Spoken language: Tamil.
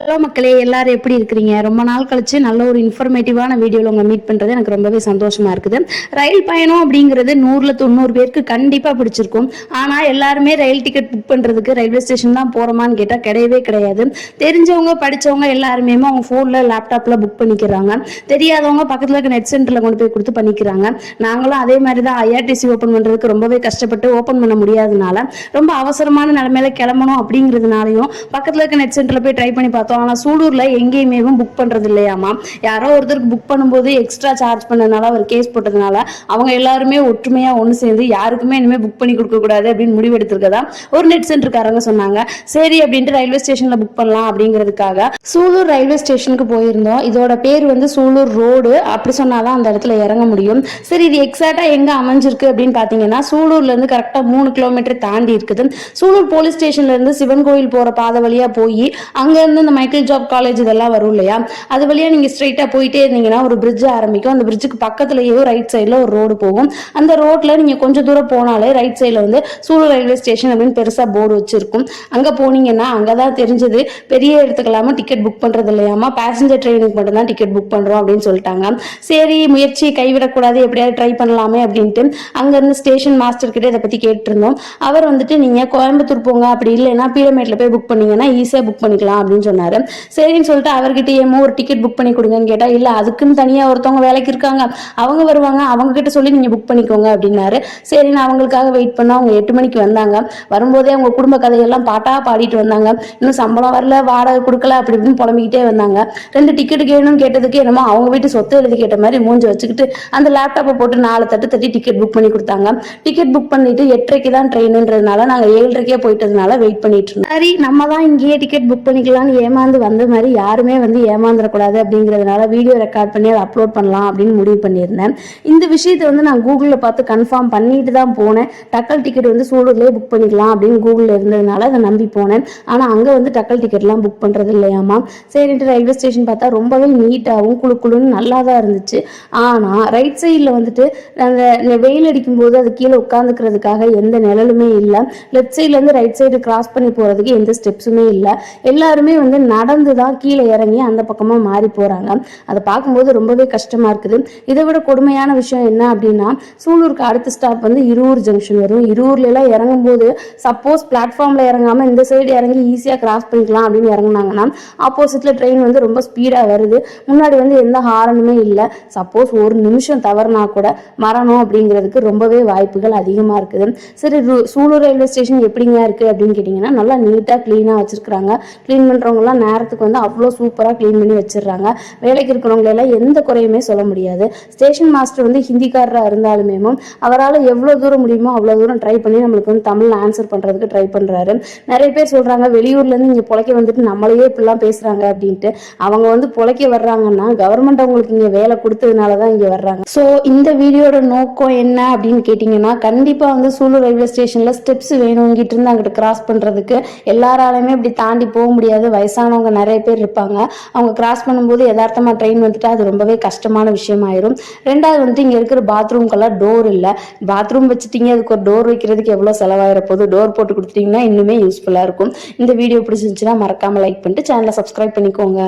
ஹலோ மக்களே எல்லாரும் எப்படி இருக்கிறீங்க? ரொம்ப நாள் கழிச்சு நல்ல ஒரு இன்ஃபர்மேட்டிவான வீடியோவில் உங்களை மீட் பண்ணுறது எனக்கு ரொம்பவே சந்தோஷமா இருக்குது. ரயில் பயணம் அப்படிங்கிறது நூறில் தொண்ணூறு பேருக்கு கண்டிப்பாக பிடிச்சிருக்கும். ஆனால் எல்லாருமே ரயில் டிக்கெட் புக் பண்ணுறதுக்கு ரயில்வே ஸ்டேஷன் தான் போகிறோமான்னு கேட்டால் கிடையவே கிடையாது. தெரிஞ்சவங்க படித்தவங்க எல்லாருமே அவங்க ஃபோனில் லேப்டாப்பில் புக் பண்ணிக்கிறாங்க. தெரியாதவங்க பக்கத்தில் இருக்க நெட் சென்டரில் கொண்டு போய் கொடுத்து பண்ணிக்கிறாங்க. நாங்களும் அதே மாதிரி தான் ஐஆர்டிசி ஓப்பன் பண்ணுறதுக்கு ரொம்பவே கஷ்டப்பட்டு ஓப்பன் பண்ண முடியாதனால ரொம்ப அவசரமான நிலைமையில கிளம்பணும் அப்படிங்கிறதுனாலையும் பக்கத்தில் இருக்க நெட் சென்டரில் போய் ட்ரை பண்ணி பார்த்தோம். ஆனால் சூலூரில் எங்கேயுமே புக் பண்ணுறது இல்லையாமா யாரோ ஒருத்தருக்கு புக் பண்ணும்போது எக்ஸ்ட்ரா சார்ஜ் பண்ணதுனால ஒரு கேஸ் போட்டதுனால அவங்க எல்லாருமே ஒற்றுமையாக ஒன்று சேர்ந்து யாருக்குமே இனிமேல் புக் பண்ணி கொடுக்கக்கூடாது அப்படின்னு முடிவெடுத்திருக்கதா? ஒரு நெட் சென்டருக்காரங்க சொன்னாங்க. சரி அப்படின்ட்டு ரயில்வே ஸ்டேஷனில் புக் பண்ணலாம் அப்படிங்கிறதுக்காக சூலூர் ரயில்வே ஸ்டேஷனுக்கு போயிருந்தோம். இதோட பேர் வந்து சூலூர் ரோடு அப்படி சொன்னாதான் அந்த இடத்துல இறங்க முடியும். சரி இது எக்ஸாக்டாக எங்கே அமைஞ்சிருக்கு அப்படின்னு பார்த்தீங்கன்னா சூலூர்லேருந்து கரெக்டாக மூணு கிலோமீட்டர் தாண்டி இருக்குது. சூலூர் போலீஸ் ஸ்டேஷன்லேருந்து சிவன் கோயில் போகிற பாதை வழியாக போய் அங்கேருந்து நம்ம மைக்கேல் ஜாப் காலேஜ் இதெல்லாம் வரும் இல்லையா? அது வழியாக நீங்கள் ஸ்ட்ரெயிட்டாக போயிட்டே இருந்தீங்கன்னா ஒரு பிரிட்ஜ் ஆரம்பிக்கும். அந்த பிரிட்ஜுக்கு பக்கத்துலேயே ரைட் சைடில் ஒரு ரோடு போகும். அந்த ரோட்டில் நீங்கள் கொஞ்சம் தூரம் போனாலே ரைட் சைடில் வந்து சூலூர் ரயில்வே ஸ்டேஷன் அப்படின்னு பெருசாக போர்டு வச்சிருக்கும். அங்கே போனீங்கன்னா அங்கே தான் தெரிஞ்சது. பெரிய இடத்துக்கெல்லாம டிக்கெட் புக் பண்ணுறது இல்லையாமா பேசஞ்சர் ட்ரெயினுக்கு மட்டும்தான் டிக்கெட் புக் பண்ணுறோம் அப்படின்னு சொல்லிட்டாங்க. சரி முயற்சி கைவிடக்கூடாது. எப்படியாவது ட்ரை பண்ணலாமே அப்படின்ட்டு அங்கேருந்து ஸ்டேஷன் மாஸ்டர் கிட்ட இதை பற்றி கேட்டிருந்தோம். அவர் வந்துட்டு நீங்கள் கோயம்புத்தூர் போங்க. அப்படி இல்லைன்னா பீரமேட்டில் போய் புக் பண்ணீங்கன்னா ஈஸியாக புக் பண்ணிக்கலாம் அப்படின்னு சொன்னார். சரின்னு சொல்லிட்டு அவர்கிட்ட ஏமோ ஒரு டிக்கெட் புக் பண்ணி கொடுங்கன்னு கேட்டால் இல்லை அதுக்குன்னு தனியாக ஒருத்தவங்க வேலைக்கு இருக்காங்க. அவங்க வருவாங்க. அவங்க கிட்ட சொல்லி நீங்கள் புக் பண்ணிக்கோங்க அப்படின்னாரு. சரி நான் அவங்களுக்காக வெயிட் பண்ண அவங்க எட்டு மணிக்கு வந்தாங்க. வரும்போதே அவங்க குடும்ப கதையெல்லாம் பாட்டாக பாடிட்டு வந்தாங்க. இன்னும் சம்பளம் வரல வாடகை கொடுக்கல அப்படி இப்படின்னு புலம்பிக்கிட்டே வந்தாங்க. ரெண்டு டிக்கெட் வேணும்னு கேட்டதுக்கு என்னமோ அவங்க வீட்டு சொத்து எழுதி கேட்ட மாதிரி மூஞ்சி வச்சுக்கிட்டு அந்த லேப்டாப்பை போட்டு நாலு தட்டு தட்டி டிக்கெட் புக் பண்ணி கொடுத்தாங்க. டிக்கெட் புக் பண்ணிட்டு எட்டரைக்கு தான் ட்ரெயின்ன்றதுனால நாங்கள் ஏழரைக்கே போயிட்டதுனால வெயிட் பண்ணிட்டு இருந்தோம். சரி நம்ம தான் இங்கேயே டிக்கெட் புக் பண்ணிக்கலாம்னு ஏமாந்து வந்த மாதிரி யாருமே வந்து ஏமாந்துடக்கூடாது அப்படிங்கிறதுனால வீடியோ ரெக்கார்ட் பண்ணி அதை அப்லோட் பண்ணலாம் அப்படின்னு முடிவு பண்ணியிருந்தேன். இந்த விஷயத்தை வந்து நான் கூகுளில் பார்த்து கன்ஃபார்ம் பண்ணிட்டு தான் போனேன். டக்கல் டிக்கெட் வந்து சூலூர்லேயே புக் பண்ணிக்கலாம் அப்படின்னு கூகுளில் இருந்ததுனால அதை நம்பி போனேன். ஆனால் அங்கே வந்து டக்கல் டிக்கெட்லாம் புக் பண்ணுறது இல்லையாமா சரின்ட்டு ரயில்வே ஸ்டேஷன் பார்த்தா ரொம்பவே நீட்டாகவும் குழு குழுன்னு நல்லா தான் இருந்துச்சு. ஆனால் ரைட் சைடில் வந்துட்டு அந்த வெயில் அடிக்கும்போது அது கீழே உட்காந்துக்கிறதுக்காக எந்த நிழலுமே இல்லை. லெஃப்ட் சைட்லேருந்து ரைட் சைடு கிராஸ் பண்ணி போகிறதுக்கு எந்த ஸ்டெப்ஸுமே இல்லை. எல்லாருமே வந்து நடந்து தான் கீழே இறங்கி அந்த பக்கமாக மாறி போகிறாங்க அதை பார்க்கும்போது ரொம்பவே கஷ்டமாக இருக்குது. இதை விட கொடுமையான விஷயம் என்ன அப்படின்னா சூலூருக்கு அடுத்த ஸ்டாப் வந்து இருவூர் ஜங்ஷன் வரும். இருவூர்லாம் இறங்கும் இறங்கும்போது சப்போஸ் பிளாட்ஃபார்மில் இறங்காமல் இந்த சைடு இறங்கி ஈஸியாக கிராஸ் பண்ணிக்கலாம் அப்படின்னு இறங்குனாங்கன்னா ஆப்போசிட்டில் ட்ரெயின் வந்து ரொம்ப ஸ்பீடாக வருது. முன்னாடி வந்து எந்த ஹாரனுமே இல்லை. சப்போஸ் ஒரு நிமிஷம் தவறுனா கூட மரணம் அப்படிங்கிறதுக்கு ரொம்பவே வாய்ப்புகள் அதிகமாக இருக்குது. சரி சூலூர் ரயில்வே ஸ்டேஷன் எப்படிங்க இருக்குது அப்படின்னு கேட்டிங்கன்னா நல்லா நீட்டாக க்ளீனாக வச்சுருக்குறாங்க. க்ளீன் பண்ணுறவங்களாம் பண்ணுறவங்கலாம் நேரத்துக்கு வந்து அவ்வளோ சூப்பராக க்ளீன் பண்ணி வச்சிடுறாங்க. வேலைக்கு இருக்கிறவங்களெல்லாம் எந்த குறையுமே சொல்ல முடியாது. ஸ்டேஷன் மாஸ்டர் வந்து ஹிந்திக்காரராக இருந்தாலுமே அவரால் எவ்வளோ தூரம் முடியுமோ அவ்வளோ தூரம் ட்ரை பண்ணி நம்மளுக்கு வந்து தமிழில் ஆன்சர் பண்ணுறதுக்கு ட்ரை பண்ணுறாரு நிறைய பேர் சொல்கிறாங்க வெளியூர்லேருந்து இங்கே பிழைக்க வந்துட்டு நம்மளையே இப்படிலாம் பேசுகிறாங்க அப்படின்ட்டு. அவங்க வந்து பிழைக்க வர்றாங்கன்னா கவர்மெண்ட் அவங்களுக்கு இங்கே வேலை கொடுத்ததுனால தான் இங்கே வர்றாங்க. ஸோ இந்த வீடியோட நோக்கம் என்ன அப்படின்னு கேட்டிங்கன்னா கண்டிப்பாக வந்து சூலூர் ரயில்வே ஸ்டேஷனில் ஸ்டெப்ஸ் வேணும் இங்கிட்டு இருந்து அங்கிட்டு கிராஸ் பண்ணுறதுக்கு எல்லாராலையுமே இப்படி தாண்டி போக முடியாது. வயசான வயசானவங்க நிறைய பேர் இருப்பாங்க. அவங்க கிராஸ் பண்ணும்போது யதார்த்தமாக ட்ரெயின் வந்துட்டு அது ரொம்பவே கஷ்டமான விஷயமாயிரும். ரெண்டாவது வந்துட்டு இங்கே இருக்கிற பாத்ரூம்க்கெல்லாம் டோர் இல்லை. பாத்ரூம் வச்சுட்டீங்க அதுக்கு ஒரு டோர் வைக்கிறதுக்கு எவ்வளோ செலவாயிர போது டோர் போட்டு கொடுத்துட்டீங்கன்னா இன்னுமே யூஸ்ஃபுல்லாக இருக்கும். இந்த வீடியோ பிடிச்சிருந்துச்சுன்னா மறக்காமல் லைக் பண்ணிட்டு சேனலை சப்ஸ்கிரைப் பண்ணிக்கோங்க.